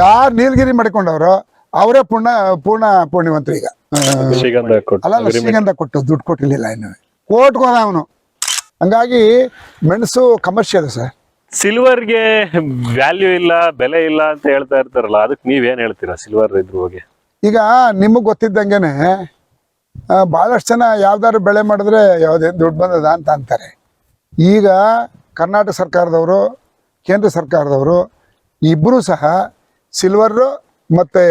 ಯಾರು ನೀಲಗಿರಿ ಮಾಡ್ಕೊಂಡವ್ರು ಅವರೇ ಪೂರ್ಣ ಪೂರ್ಣ ಪೂರ್ಣಿವಂತರು ಈಗ. ಅಲ್ಲ ಶ್ರೀಗಂಧ ಕೊಟ್ಟು ದುಡ್ಡು ಕೊಟ್ಟಿರ್ಲಿಲ್ಲ ಇನ್ನು. ಕೋರ್ಟ್ಗೆ ಹೋದ ಅವನು. ಹಂಗಾಗಿ ಮೆಣಸು ಕಮರ್ಷಿಯಲ್ ಸರ್. ಸಿಲ್ವರ್ಗೆ ವ್ಯಾಲ್ಯೂ ಇಲ್ಲ ಬೆಲೆ ಇಲ್ಲ ಅಂತ ಹೇಳ್ತಾ ಇರ್ತಾರಲ್ಲ ಅದಕ್ಕೆ ನೀವೇನು ಹೇಳ್ತೀರಾ ಸಿಲ್ವರ್ ಇದ್ರ ಬಗ್ಗೆ? ಈಗ ನಿಮಗೆ ಗೊತ್ತಿದ್ದಂಗೆನೆ ಬಹಳಷ್ಟು ಭಾಳಷ್ಟು ಜನ ಯಾವ್ದಾದ್ರು ಬೆಳೆ ಮಾಡಿದ್ರೆ ಯಾವುದೇ ದುಡ್ಡು ಬಂದದ ಅಂತ ಅಂತಾರೆ. ಈಗ ಕರ್ನಾಟಕ ಸರ್ಕಾರದವರು ಕೇಂದ್ರ ಸರ್ಕಾರದವರು ಇಬ್ಬರೂ ಸಹ ಸಿಲ್ವರು ಮತ್ತು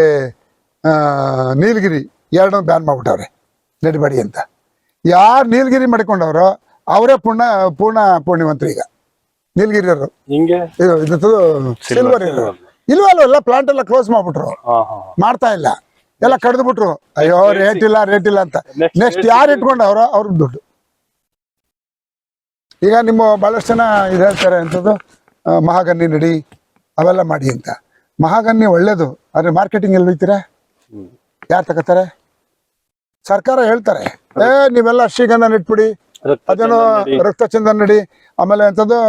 ನೀಲಗಿರಿ ಎರಡನ್ನೂ ಬ್ಯಾನ್ ಮಾಡಿಬಿಟ್ಟವ್ರೆ ನೆಡ್ಬೇಡಿ ಅಂತ. ಯಾರು ನೀಲಗಿರಿ ಮಾಡ್ಕೊಂಡವ್ರೋ ಅವರೇ ಪೂರ್ಣ ಪೂರ್ಣ ಪೂರ್ಣಿವಂತರು ಈಗ. ನೀಲಗಿರಿಯವರು. ಸಿಲ್ವರ್. ಇಲ್ವ ಅಲ್ವಲ್ಲ ಪ್ಲಾಂಟ್ ಎಲ್ಲ ಕ್ಲೋಸ್ ಮಾಡ್ಬಿಟ್ರು. ಮಾಡ್ತಾ ಇಲ್ಲ. ಎಲ್ಲ ಕಡ್ದು ಬಿಟ್ರು ಅಯ್ಯೋ ರೇಟ್ ಇಲ್ಲ ರೇಟ್ ಇಲ್ಲ ಅಂತ. ನೆಕ್ಸ್ಟ್ ಯಾರು ಇಟ್ಕೊಂಡವ್ರೋ ಅವ್ರ ದುಡ್ಡು. ಈಗ ನಿಮ್ಮ ಬಹಳಷ್ಟು ಜನ ಇದು ಹೇಳ್ತಾರೆ ಅಂತದ್ದು ಮಹಾಗನ್ನಿ ನಡಿ ಅವೆಲ್ಲ ಮಾಡಿ ಅಂತ. ಮಹಾಗನ್ನಿ ಒಳ್ಳೇದು. ಆದ್ರೆ ಮಾರ್ಕೆಟಿಂಗ್ ಎಲ್ಲಿ ಹೋಯ್ತೀರಾ? ಯಾರು ತಗೋತಾರೆ? ಸರ್ಕಾರ ಹೇಳ್ತಾರೆ. ಏ ನೀವೆಲ್ಲ ಶ್ರೀಗಂಧ ನೆಟ್ಬಿಡಿ. ಅದೇನೋ ರಕ್ತ ಚಂದನ್ ನಡಿ. ಆಮೇಲೆ ಎಂಥದ್ದು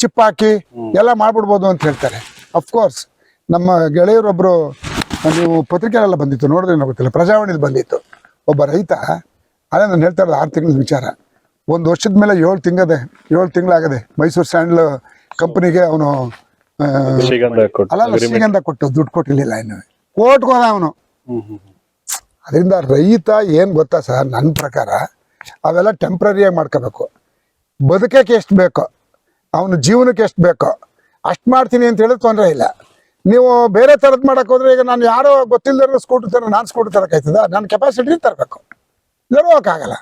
ಚಿಪ್ ಹಾಕಿ ಎಲ್ಲ ಮಾಡ್ಬಿಡ್ಬೋದು ಅಂತ ಹೇಳ್ತಾರೆ. ಅಫ್ಕೋರ್ಸ್ ನಮ್ಮ ಗೆಳೆಯರೊಬ್ರು ನೀವು ಪತ್ರಿಕೆಲೆಲ್ಲ ಬಂದಿತ್ತು ನೋಡಿದ್ರೆ ಏನೋ ಗೊತ್ತಿಲ್ಲ. ಪ್ರಜಾವಾಣಿಲಿ ಬಂದಿತ್ತು. ಒಬ್ಬ ರೈತ ಅದೇ ನಾನು ಹೇಳ್ತಾ ಇರೋದು ಆರು ತಿಂಗಳ ವಿಚಾರ. ಒಂದು ವರ್ಷದ ಮೇಲೆ ಏಳು ತಿಂಗದೆ ಏಳು ತಿಂಗಳಾಗದೆ. ಮೈಸೂರು ಸ್ಯಾಂಡಲ್ ಕಂಪನಿಗೆ ಅವನು ಶ್ರೀಗಂಧ ಕೊಟ್ಟು ಅಲ್ಲ ಶ್ರೀಗಂಧ ಕೊಟ್ಟು ದುಡ್ಡು ಕೊಟ್ಟಿರ್ಲಿಲ್ಲ ಇನ್ನು. ಕೋರ್ಟ್ಗೆ ಹೋದ ಅವನು. ಅದರಿಂದ ರೈತ ಏನ್ ಗೊತ್ತಾ ಸರ್ ನನ್ನ ಪ್ರಕಾರ ಅವೆಲ್ಲ ಟೆಂಪ್ರರಿಯಾಗಿ ಮಾಡ್ಕೋಬೇಕು. ಬದುಕಕ್ಕೆ ಎಷ್ಟು ಬೇಕೋ ಅವನ ಜೀವನಕ್ಕೆ ಎಷ್ಟು ಬೇಕೋ ಅಷ್ಟು ಮಾಡ್ತೀನಿ ಅಂತ ಹೇಳಿದ್ರೆ ತೊಂದರೆ ಇಲ್ಲ. ನೀವು ಬೇರೆ ಥರದ್ದು ಮಾಡಕ್ಕೆ ಹೋದ್ರೆ ಈಗ ನಾನು ಯಾರೋ ಗೊತ್ತಿಲ್ಲದ ಸ್ಕೂಟರ್ ತರ ನಾನು ಸ್ಕೂಟರ್ ತರಕಾಯ್ತದ ನನ್ನ ಕೆಪಾಸಿಟಿ ತರಬೇಕು. ಇಲ್ಲ ಹೋಗೋಕ್ಕಾಗಲ್ಲ